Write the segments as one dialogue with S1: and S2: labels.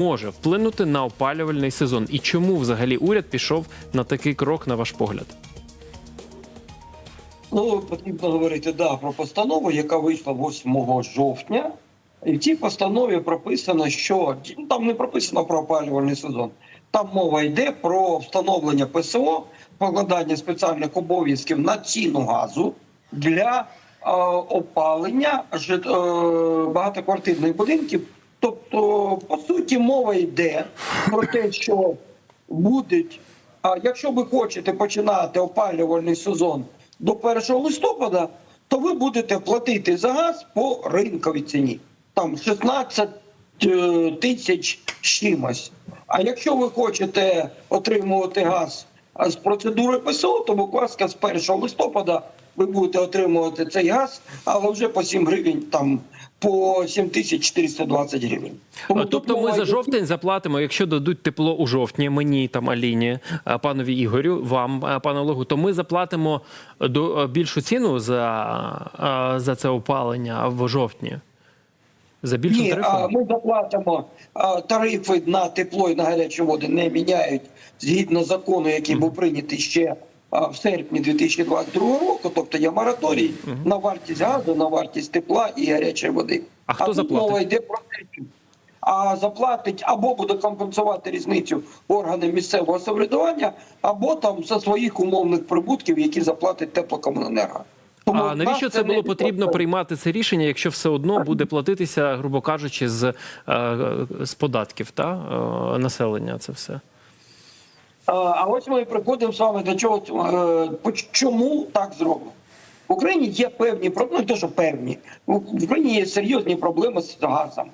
S1: може вплинути на опалювальний сезон? І чому взагалі уряд пішов на такий крок, на ваш погляд?
S2: Ну, потрібно говорити да, про постанову, яка вийшла 8 жовтня. І в цій постанові прописано, що ну, там не прописано про опалювальний сезон. Там мова йде про встановлення ПСО, покладання спеціальних обов'язків на ціну газу для е, опалення жит, е, багатоквартирних будинків. Тобто, по суті, мова йде про те, що будуть, а якщо ви хочете починати опалювальний сезон до 1 листопада, то ви будете платити за газ по ринковій ціні. Там 16 е, тисяч чимось. А якщо ви хочете отримувати газ з процедури ПСО, то будь з 1 листопада ви будете отримувати цей газ, але вже по 7 гривень, там по 7420 гривень. Тому
S1: Тобто ми за жовтень заплатимо, якщо дадуть тепло у жовтні, мені там Аліні, панові Ігорю, вам, пане Олегу, то ми заплатимо до більшу ціну за, за це опалення в жовтні. За більшим
S2: Ні, а
S1: тарифом?
S2: ми заплатимо тарифи на тепло і на гарячу воду не міняють згідно закону, який був прийнятий ще в серпні 2022 року. Тобто є мораторій на вартість газу, на вартість тепла і гарячої води.
S1: А хто
S2: тут
S1: заплатить?
S2: мова йде про те, а заплатить або буде компенсувати різницю органи місцевого самоврядування, або там за своїх умовних прибутків, які заплатить теплокомуненерго. Тому
S1: А навіщо це було потрібно приймати це рішення, якщо все одно буде платитися, грубо кажучи, з, е, з податків та е, населення? Це все.
S2: А ось ми приходимо з вами до чого е, чому так зроблено. В Україні є певні проблеми, не те, що певні. В Україні є серйозні проблеми з газом,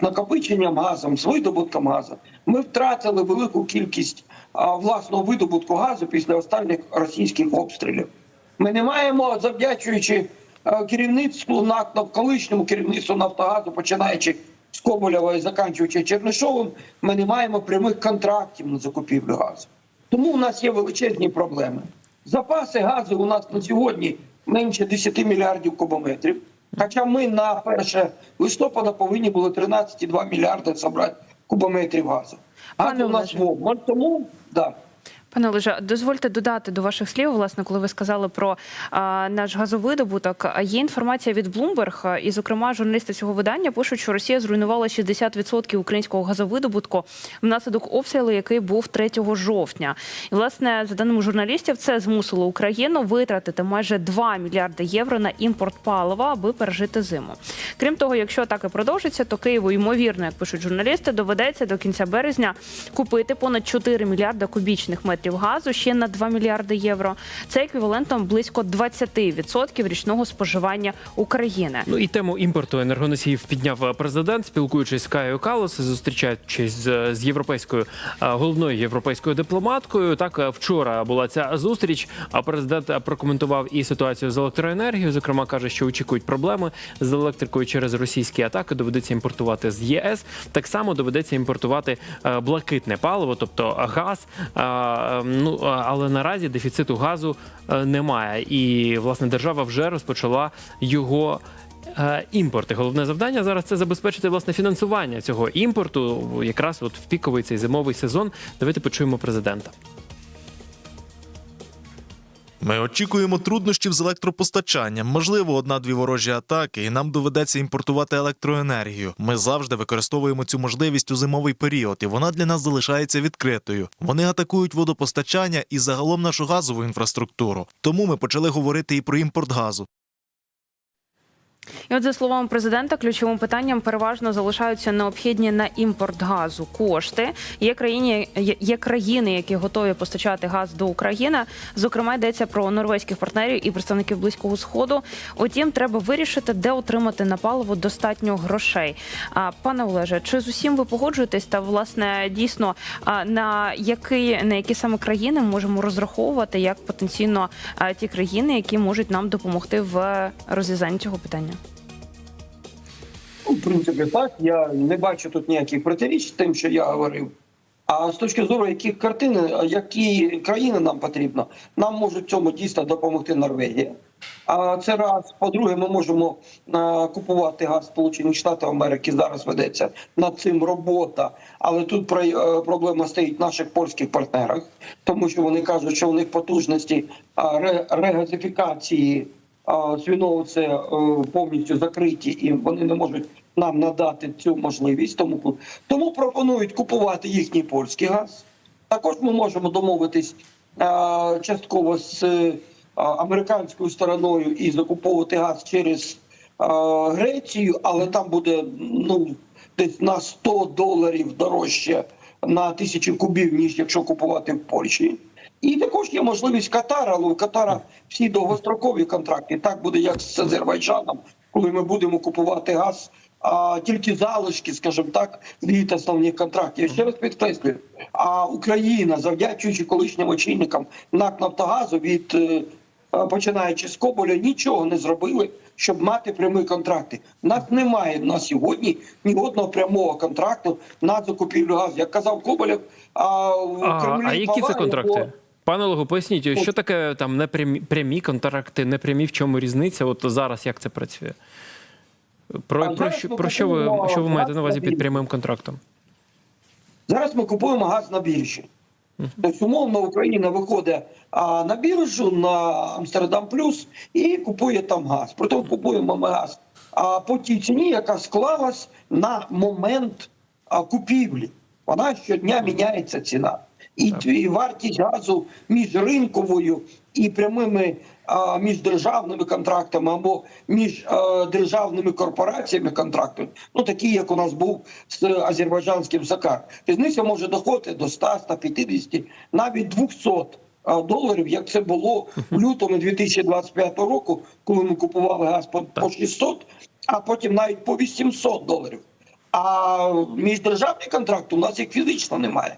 S2: накопиченням газом, з видобутком газу. Ми втратили велику кількість власного видобутку газу після останніх російських обстрілів. Ми не маємо, завдячуючи е, керівництву НАК, колишньому керівництву Нафтогазу, починаючи з Коболєва і заканчуючи Чернишовим, ми не маємо прямих контрактів на закупівлю газу. Тому у нас є величезні проблеми. Запаси газу у нас на сьогодні менше 10 мільярдів кубометрів. Хоча ми на 1 листопада повинні були 13,2 мільярди забрати кубометрів газу. А у нас вогонь. тому да.
S3: Пане Олеже, дозвольте додати до ваших слів, власне, коли ви сказали про а, наш газовидобуток. Є інформація від Bloomberg, і, зокрема, журналісти цього видання пишуть, що Росія зруйнувала 60% українського газовидобутку внаслідок обстрілу, який був 3 жовтня. І, власне, за даними журналістів, це змусило Україну витратити майже 2 мільярди євро на імпорт палива, аби пережити зиму. Крім того, якщо атаки продовжаться, то Києву ймовірно, як пишуть журналісти, доведеться до кінця березня купити понад 4 мільярди кубічних метрів газу ще на 2 мільярди євро. Це еквівалентом близько 20% річного споживання України.
S1: Ну і тему імпорту енергоносіїв підняв президент, спілкуючись з Каєю Калос, зустрічаючись з, з європейською головною європейською дипломаткою. Так вчора була ця зустріч. А президент прокоментував і ситуацію з електроенергією. Зокрема, каже, що очікують проблеми з електрикою через російські атаки. Доведеться імпортувати з ЄС. Так само доведеться імпортувати блакитне паливо, тобто газ. А, ну але наразі дефіциту газу немає. І власне держава вже розпочала його. імпорти. Імпорт І головне завдання зараз це забезпечити власне фінансування цього імпорту, якраз от в піковий цей зимовий сезон. Давайте почуємо президента.
S4: Ми очікуємо труднощів з електропостачанням, можливо, одна-дві ворожі атаки, і нам доведеться імпортувати електроенергію. Ми завжди використовуємо цю можливість у зимовий період, і вона для нас залишається відкритою. Вони атакують водопостачання і загалом нашу газову інфраструктуру. Тому ми почали говорити і про імпорт газу.
S3: І от за словами президента, ключовим питанням переважно залишаються необхідні на імпорт газу кошти. Є країни, є- країни, які готові постачати газ до України. Зокрема, йдеться про норвезьких партнерів і представників близького сходу. Утім, треба вирішити, де отримати на паливо достатньо грошей. А пане Олеже, чи з усім ви погоджуєтесь? Та власне дійсно на які на які саме країни ми можемо розраховувати як потенційно ті країни, які можуть нам допомогти в розв'язанні цього питання?
S2: Ну, в принципі, так. Я не бачу тут ніяких протиріч тим, що я говорив. А з точки зору, яких картин, які країни нам потрібно, нам можуть цьому дійсно допомогти Норвегія. А це раз. По-друге, ми можемо купувати газ Сполучених Штатів Америки. Зараз ведеться над цим робота. Але тут про- е, проблема стоїть в наших польських партнерах, тому що вони кажуть, що у них потужності регазифікації а, свіного це е, повністю закриті, і вони не можуть нам надати цю можливість. Тому тому пропонують купувати їхній польський газ. Також ми можемо домовитись частково з е, американською стороною і закуповувати газ через Грецію, але там буде ну десь на 100 доларів дорожче на тисячу кубів, ніж якщо купувати в Польщі. І також є можливість Катара, але у Катара всі довгострокові контракти. Так буде як з Азербайджаном, коли ми будемо купувати газ. А тільки залишки, скажімо так, від основних контрактів. Я ще раз підкреслюю. А Україна, завдячуючи колишнім очільникам НАК Нафтогазу від е, е, починаючи з Коболя, нічого не зробили, щоб мати прямі контракти. У нас немає на сьогодні ні одного прямого контракту на закупівлю газу. Як казав Коболєв, а в
S1: А,
S2: Кремлі
S1: а які це контракти? Пане Олегу, поясніть, що таке там непрямі прямі контракти, непрямі, в чому різниця? От зараз як це працює? Про,
S2: А
S1: про, що, про що ви що ви маєте на увазі під прямим контрактом?
S2: Зараз ми купуємо газ на біржі. Тобто, умовно, Україна виходить а, на біржу на Амстердам Плюс і купує там газ. Проте купуємо ми газ а, по тій ціні, яка склалась на момент а, купівлі. Вона щодня міняється ціна. І, і вартість газу між ринковою і прямими а, між державними контрактами або між а, державними корпораціями контрактами, ну такі, як у нас був з азербайджанським Сакар. Різниця може доходити до 100, 150, навіть 200 доларів, як це було в лютому 2025 року, коли ми купували газ по, по 600, а потім навіть по 800 доларів. А міждержавний контракт у нас як фізично немає.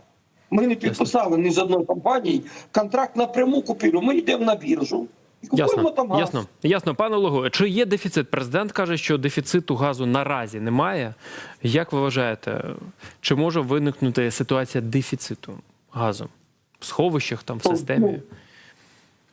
S2: Ми не підписали ні з одної компанії контракт на пряму купівлю. Ми йдемо на біржу і
S1: Ясно,
S2: там газ.
S1: ясно, ясно. Пане Олегу, чи є дефіцит? Президент каже, що дефіциту газу наразі немає. Як ви вважаєте, чи може виникнути ситуація дефіциту газу в сховищах там в
S2: Ну,
S1: системі?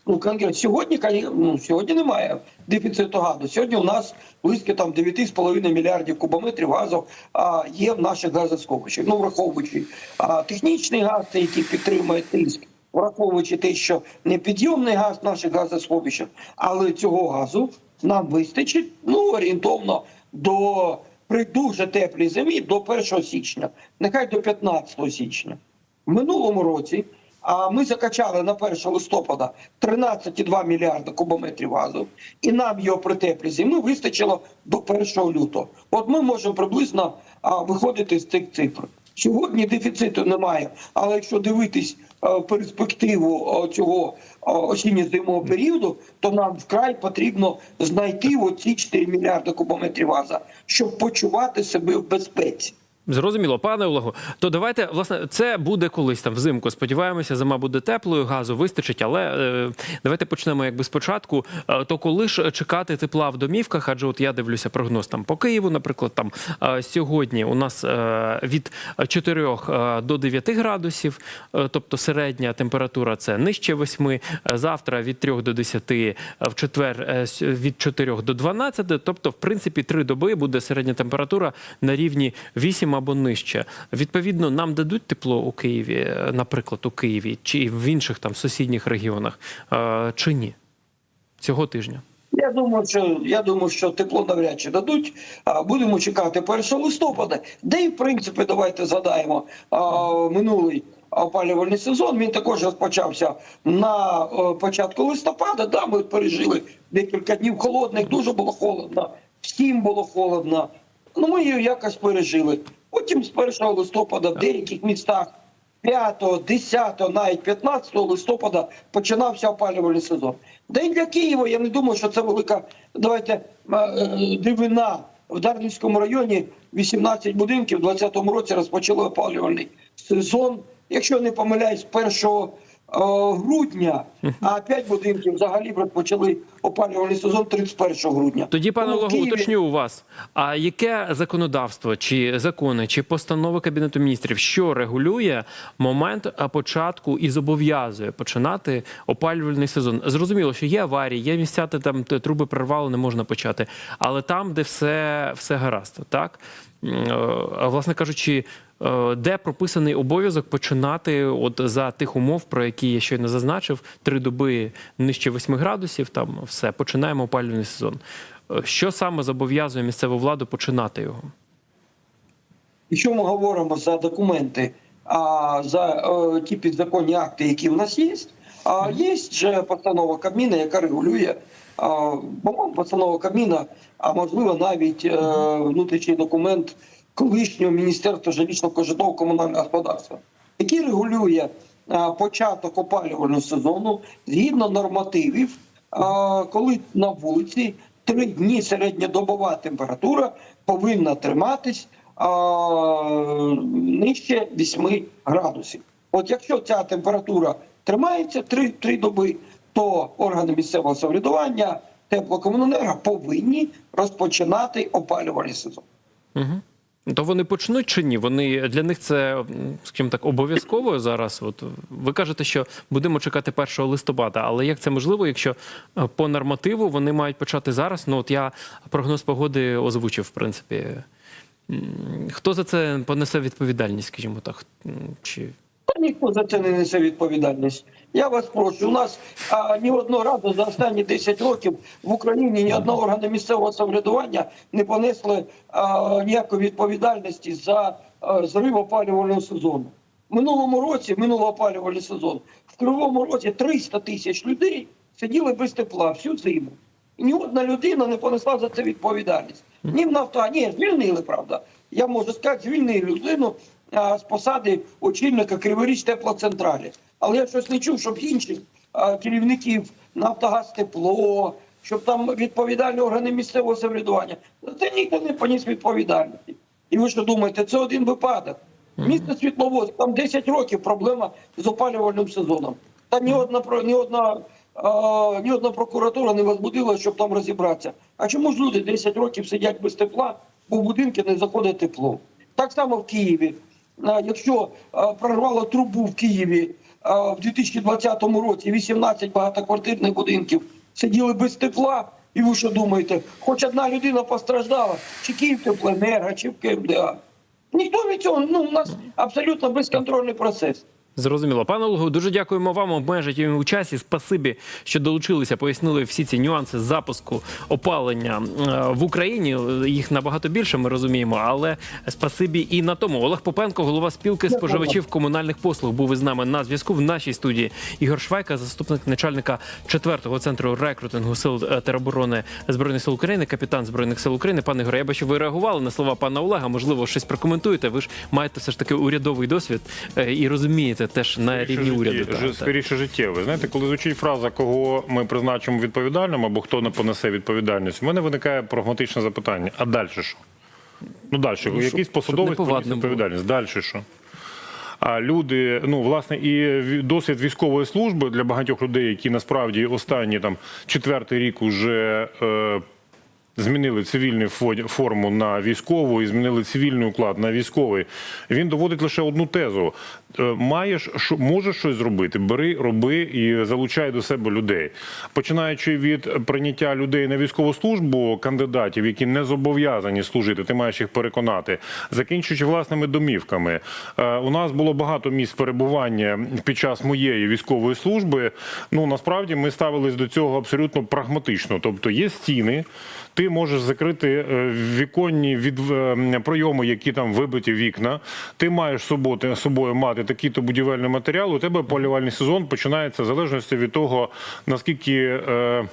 S2: Ну, конкретно сьогодні, ну, сьогодні немає дефіциту газу. Сьогодні у нас близько там 9,5 мільярдів кубометрів газу а, є в наших газосховищах. Ну, враховуючи а, технічний газ, який підтримує тиск, враховуючи те, що непідйомний газ в наших газосховищах, але цього газу нам вистачить ну, орієнтовно до при дуже теплій зимі до 1 січня, нехай до 15 січня. В минулому році а ми закачали на 1 листопада 13,2 мільярда кубометрів газу, і нам його при теплій зимі вистачило до 1 лютого. От ми можемо приблизно а, виходити з цих цифр. Сьогодні дефіциту немає, але якщо дивитись перспективу цього осінньо-зимового періоду, то нам вкрай потрібно знайти оці 4 мільярди кубометрів газу, щоб почувати себе в безпеці.
S1: Зрозуміло, пане Олегу. То давайте, власне, це буде колись там взимку. Сподіваємося, зима буде теплою, газу вистачить. Але е, давайте почнемо якби спочатку. Е, то коли ж чекати тепла в домівках? Адже от я дивлюся прогноз там по Києву, наприклад, там е, сьогодні у нас е, від 4 е, до 9 градусів, е, тобто середня температура це нижче 8. Е, Завтра від 3 до 10, е, в четвер е, від 4 до 12. Тобто, в принципі, три доби буде середня температура на рівні 8 або нижче. Відповідно, нам дадуть тепло у Києві, е, наприклад, у Києві чи в інших там сусідніх регіонах, е, чи ні цього тижня.
S2: Я думаю, що я думаю, що тепло навряд чи дадуть. Будемо чекати 1 листопада. Де і в принципі, давайте згадаємо минулий опалювальний сезон. Він також розпочався на е, початку листопада. Да, ми пережили декілька днів холодних, дуже було холодно, всім було холодно. Ну ми її якось пережили. Потім з 1 листопада в деяких містах 5, 10, навіть 15 листопада починався опалювальний сезон. Да для Києва я не думаю, що це велика давайте е, е, дивина. В Дарницькому районі 18 будинків в 2020 році розпочали опалювальний сезон. Якщо не помиляюсь, 1 грудня, а 5 будинків взагалі розпочали опалювальний сезон 31 грудня.
S1: Тоді, пане Олегу,
S2: Києві-
S1: уточню у вас. А яке законодавство, чи закони, чи постанови Кабінету міністрів, що регулює момент початку і зобов'язує починати опалювальний сезон? Зрозуміло, що є аварії, є місця, де там труби прорвало, не можна почати. Але там, де все, все гаразд, так? Е, власне кажучи, е, де прописаний обов'язок починати от за тих умов, про які я щойно зазначив, три доби нижче 8 градусів, там все, починаємо опалювальний сезон. Е, Що саме зобов'язує місцеву владу починати його?
S2: Якщо ми говоримо за документи, а за е, ті підзаконні акти, які в нас є, а є же постанова Кабміна, яка регулює, а, постанова Кабміна, а можливо навіть е, внутрішній документ колишнього міністерства жилищно-кожитового комунального господарства, який регулює початок опалювального сезону згідно нормативів, коли на вулиці три дні середньодобова температура повинна триматись нижче 8 градусів. От якщо ця температура тримається 3, 3 доби, то органи місцевого самоврядування теплокомуненерго повинні розпочинати опалювальний сезон.
S1: Угу. То вони почнуть чи ні? Вони для них це, скажімо так, обов'язково зараз. От ви кажете, що будемо чекати 1 листопада, але як це можливо, якщо е, по нормативу вони мають почати зараз? Ну от я прогноз погоди озвучив, в принципі. Хто за це понесе відповідальність, скажімо так? Чи
S2: ніхто за це не несе відповідальність. Я вас прошу. У нас а, ні одного разу за останні 10 років в Україні ні одного органу місцевого самоврядування не понесли а, ніякої відповідальності за а, зрив опалювального сезону. Минулому році, минулого опалювальний сезон, в Кривому році 300 тисяч людей сиділи без тепла всю зиму. І ні одна людина не понесла за це відповідальність. Ні в нафта, ні, звільнили, правда. Я можу сказати, звільнили людину а, з посади очільника Криворіч теплоцентралі. Але я щось не чув, щоб інших керівників Нафтогаз тепло, щоб там відповідальні органи місцевого самоврядування. Це ніхто не поніс відповідальності. І ви що думаєте, це один випадок? Місто Світловодськ, там 10 років проблема з опалювальним сезоном. Та ні одна ні одна. а, Ні одна прокуратура не возбудила, щоб там розібратися. А чому ж люди 10 років сидять без тепла, бо в будинки не заходить тепло? Так само в Києві. Якщо прорвало трубу в Києві в 2020 році 18 багатоквартирних будинків сиділи без тепла, і ви що думаєте, хоч одна людина постраждала, чи Київтепленерго, чи в КМДА. Ніхто від цього, ну, у нас абсолютно безконтрольний процес.
S1: Зрозуміло. Пане Олегу, дуже дякуємо вам. Обмежить у часі. Спасибі, що долучилися, пояснили всі ці нюанси запуску опалення е, в Україні. Їх набагато більше, ми розуміємо. Але спасибі і на тому. Олег Попенко, голова спілки споживачів комунальних послуг, був із нами на зв'язку в нашій студії. Ігор Швайка, заступник начальника 4-го центру рекрутингу сил е, тероборони збройних сил України, капітан збройних сил України. Пане Ігоре, я бачу, ви реагували на слова пана Олега. Можливо, щось прокоментуєте. Ви ж маєте все ж таки урядовий досвід е, і розумієте теж на рівні уряду. так.
S5: скоріше життєве. Знаєте, коли звучить фраза, кого ми призначимо відповідальним або хто не понесе відповідальність, у мене виникає прагматичне запитання: а далі що? Ну далі,
S1: щоб-
S5: якийсь посадовець поніс відповідальність. Далі що? А люди, ну власне, і досвід військової служби для багатьох людей, які насправді останні там четвертий рік уже е, змінили цивільну форму на військову і змінили цивільний уклад на військовий. Він доводить лише одну тезу: маєш що можеш щось зробити, бери, роби і залучай до себе людей. Починаючи від прийняття людей на військову службу, кандидатів, які не зобов'язані служити, ти маєш їх переконати, закінчуючи власними домівками. Е, У нас було багато місць перебування під час моєї військової служби. Ну насправді ми ставились до цього абсолютно прагматично. Тобто є стіни. Ти можеш закрити е, віконні від е, пройоми, які там вибиті вікна. Ти маєш з собою мати такий-то будівельний матеріал. У тебе полювальний сезон починається в залежності від того, наскільки. Е,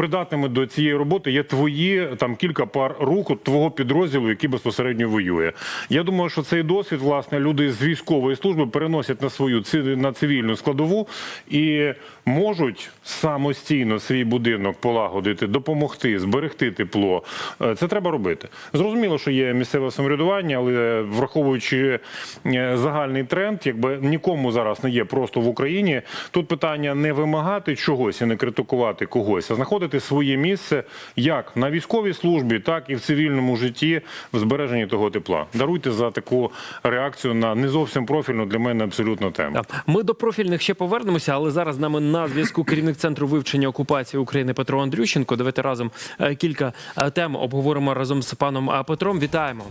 S5: придатними до цієї роботи є твої там кілька пар рук твого підрозділу, який безпосередньо воює. Я думаю, що цей досвід власне люди з військової служби переносять на свою на цивільну складову і можуть самостійно свій будинок полагодити, допомогти, зберегти тепло. Е, Це треба робити. Зрозуміло, що є місцеве самоврядування, але враховуючи е, загальний тренд, якби нікому зараз не є просто в Україні. Тут питання не вимагати чогось і не критикувати когось, а знаходити своє місце як на військовій службі, так і в цивільному житті в збереженні того тепла. Даруйте за таку реакцію на не зовсім профільну для мене абсолютно тему.
S1: Ми до профільних ще повернемося, але зараз з нами на зв'язку керівник центру вивчення окупації України Петро Андрющенко. Давайте разом е, кілька е, тем обговоримо разом з паном е, Петром. Вітаємо,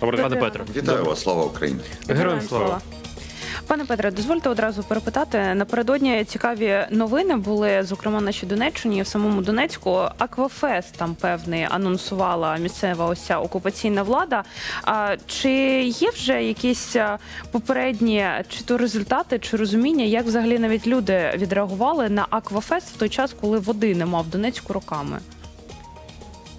S5: Добре,
S1: пане Петро.
S6: Вітаю вас, слава Україні!
S1: Героям слава.
S3: Пане Петре, дозвольте одразу перепитати. Напередодні цікаві новини були, зокрема, на Донеччині, в самому Донецьку. Аквафест там певний анонсувала місцева ось ця окупаційна влада. А чи є вже якісь попередні чи то результати, чи розуміння, як взагалі навіть люди відреагували на Аквафест в той час, коли води нема в Донецьку роками?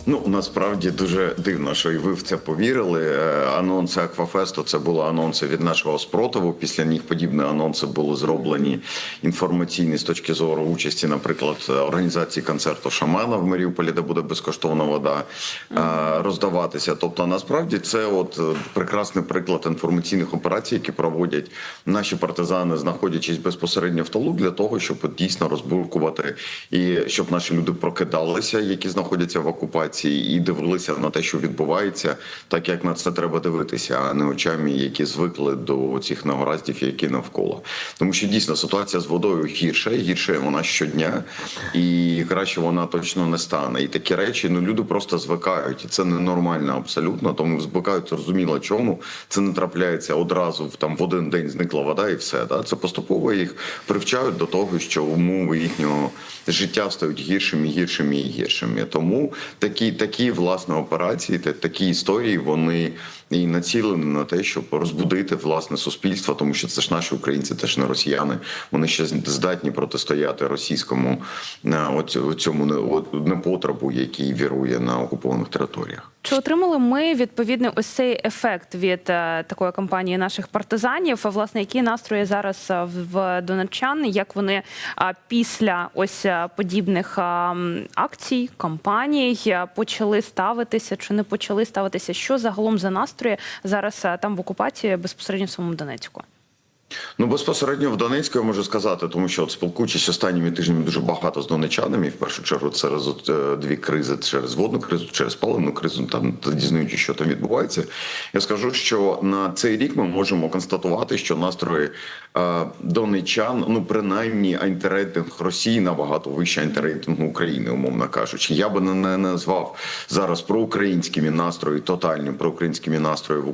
S6: Ну насправді дуже дивно, що і ви в це повірили. Е, Анонси Аквафесту це були анонси від нашого спротиву. Після них подібні анонси були зроблені інформаційні з точки зору участі, наприклад, організації концерту Шамана в Маріуполі, де буде безкоштовна вода е, роздаватися. Тобто, насправді це от е, прекрасний приклад інформаційних операцій, які проводять наші партизани, знаходячись безпосередньо в тилу, для того, щоб дійсно розбуркувати і щоб наші люди прокидалися, які знаходяться в окупації, і дивилися на те, що відбувається, так як на це треба дивитися, а не очами, які звикли до цих негараздів, які навколо. Тому що дійсно ситуація з водою гірша, гірше вона щодня, і краще вона точно не стане. І такі речі ну люди просто звикають, і це ненормально абсолютно. Тому звикають зрозуміло чому. Це не трапляється одразу в там в один день зникла вода, і все. Да? Це поступово їх привчають до того, що умови їхнього життя стають гіршими, гіршими і гіршими. Тому такі, такі власне операції, та- такі історії, вони і націлені на те, щоб розбудити власне суспільство, тому що це ж наші українці, теж не росіяни. Вони ще здатні протистояти російському на цьому непотребу, який вірує на окупованих територіях.
S3: Чи отримали ми відповідний ось цей ефект від е, такої кампанії наших партизанів? Власне, які настрої зараз е, в- донеччан? Як вони після ось е, подібних акцій, кампаній почали ставитися чи не почали ставитися? Що загалом за настрої зараз там в окупації безпосередньо в самому Донецьку?
S6: Ну безпосередньо в Донецьку я можу сказати, тому що от спілкуючись останніми тижнями дуже багато з донечанами, в першу чергу от, е, дві кризи через водну кризу, через паливну кризу, там дізнаючись, що там відбувається. Я скажу, що на цей рік ми можемо констатувати, що настрої донечан, ну принаймні антирейтинг Росії набагато вище антирейтингу України, умовно кажучи. Я би не, назвав зараз проукраїнськими настрої, тотальні проукраїнськими настрої в,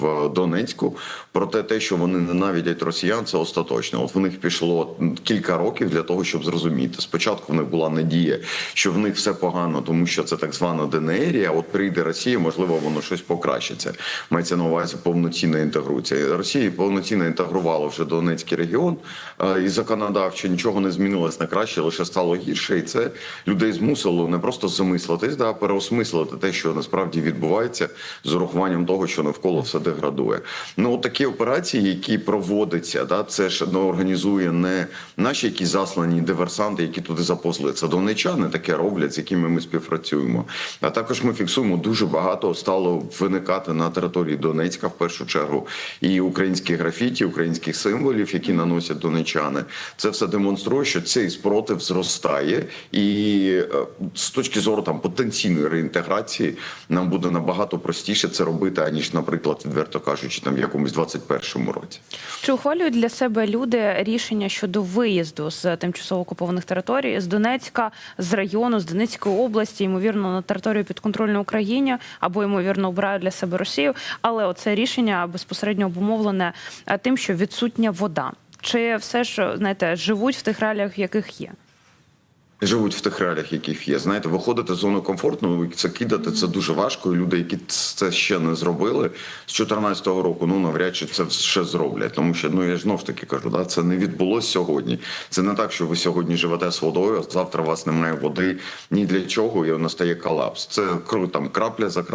S6: в Донецьку. Проте те, що вони ненавидять росіян, це остаточно. От в них пішло кілька років для того, щоб зрозуміти. Спочатку в них була надія, що в них все погано, тому що це так звана а От прийде Росія, можливо, воно щось покращиться. Мається на увазі повноцінна інтегруція. Росія повноцінно інтегрувала вже Донецький регіон е, і законодавчо нічого не змінилось на краще, лише стало гірше, і це людей змусило не просто замислитись, да, переосмислити те, що насправді відбувається з урахуванням того, що навколо все деградує. Ну такі операції, які проводяться, да, це ж ну, організує не наші якісь заслані диверсанти, які туди заповзли. Це донечани таке роблять, з якими ми співпрацюємо. А також ми фіксуємо дуже багато стало виникати на території Донецька в першу чергу і українські графіті, українських символів, які наносять донечани. Це все демонструє, що цей спротив зростає, і е, з точки зору там потенційної реінтеграції нам буде набагато простіше це робити, аніж, наприклад, відверто кажучи, там в якомусь 21-му році.
S3: Чи ухвалюють для себе люди рішення щодо виїзду з тимчасово окупованих територій з Донецька, з району, з Донецької області, ймовірно, на територію підконтрольної Україні, або ймовірно обирають для себе Росію? Але оце рішення безпосередньо обумовлене е, тим, що відсутня вода. Чи все ж знаєте, живуть в тих реаліях, в яких є?
S6: живуть в тих реаліях, яких є. Знаєте, виходити з зони комфорту, ну, це кидати це дуже важко. І люди, які це ще не зробили з 2014 року, ну навряд чи це ще зроблять. Тому що ну я знов таки кажу, да, це не відбулося сьогодні. Це не так, що ви сьогодні живете з водою, а завтра у вас немає води ні для чого, і настає колапс. Це там крапля за краплею.